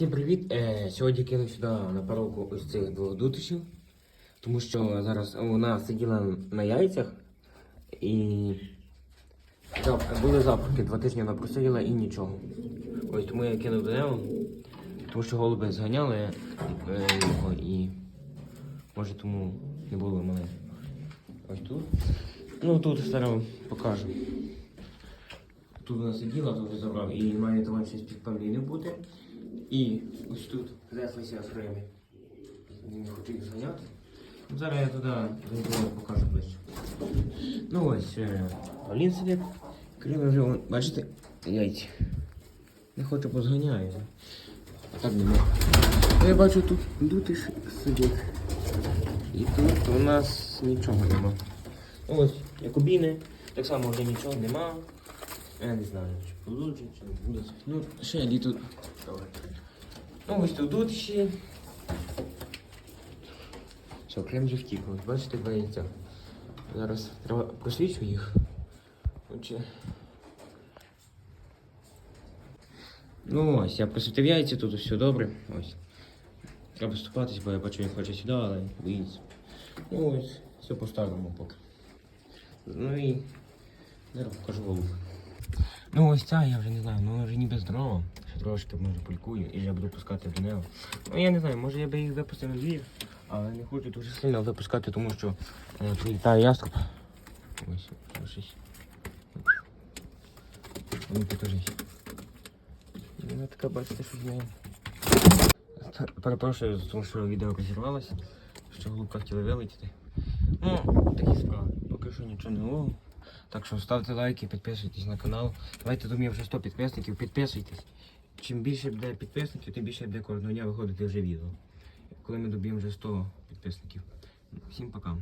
Всім привіт! Е, сьогодні кинув сюди на паровку ось цих двох дутишів, тому що зараз вона сиділа на яйцях і зап- були запахи, два тижні вона просиділа і нічого. Ось тому я кинув до нього, тому що голуби зганяли е, його і може тому не було мене. Ось тут. Ну тут зараз покажу. Тут вона сиділа, тут забрав і має там щось під павліни бути. І ось тут знеслися грими. Не хочу їх зганяти. Зараз я туди покажу ближче. Ну ось, е, Павлін сидить. Крила вже, вон, бачите, яйця. Не хочу позганяю. А так не можу. Ну, Я бачу тут дути сидять. І тут у нас нічого нема. Ну, Ось, якобіни, так само вже нічого нема. Я не знаю, чи получить, чи не буде. Ну, ще літо. Ну, ось тут ще. Все, крем вже втік. Ось бачите, два яйця. Зараз треба просвічу їх. Отже. Ну ось, я просвітив яйця, тут все добре. Ось. Треба ступатись, бо я бачу, він хоче сюди, але боїться. Ну ось, все по-старому поки. Ну і зараз покажу голуб. Ну ось ця, я вже не знаю, ну вона вже ніби здорова. Ще трошки може полікую, і я буду пускати до нього. Ну я не знаю, може я би їх випустив на двір, але не хочу дуже сильно випускати, тому що е, прилітає яструб. Ось, ось щось. Ну покажись. Вона така, бачите, що з нею. Перепрошую, тому що відео розірвалося, що голубка хотіла вилетіти. Ну, такі справи. Поки що нічого не нового. Так що ставте лайки, підписуйтесь на канал. Давайте до мене вже 100 підписників, підписуйтесь. Чим більше буде підписників, тим більше буде кожного дня виходити вже відео. Коли ми доб'ємо вже 100 підписників. Всім пока.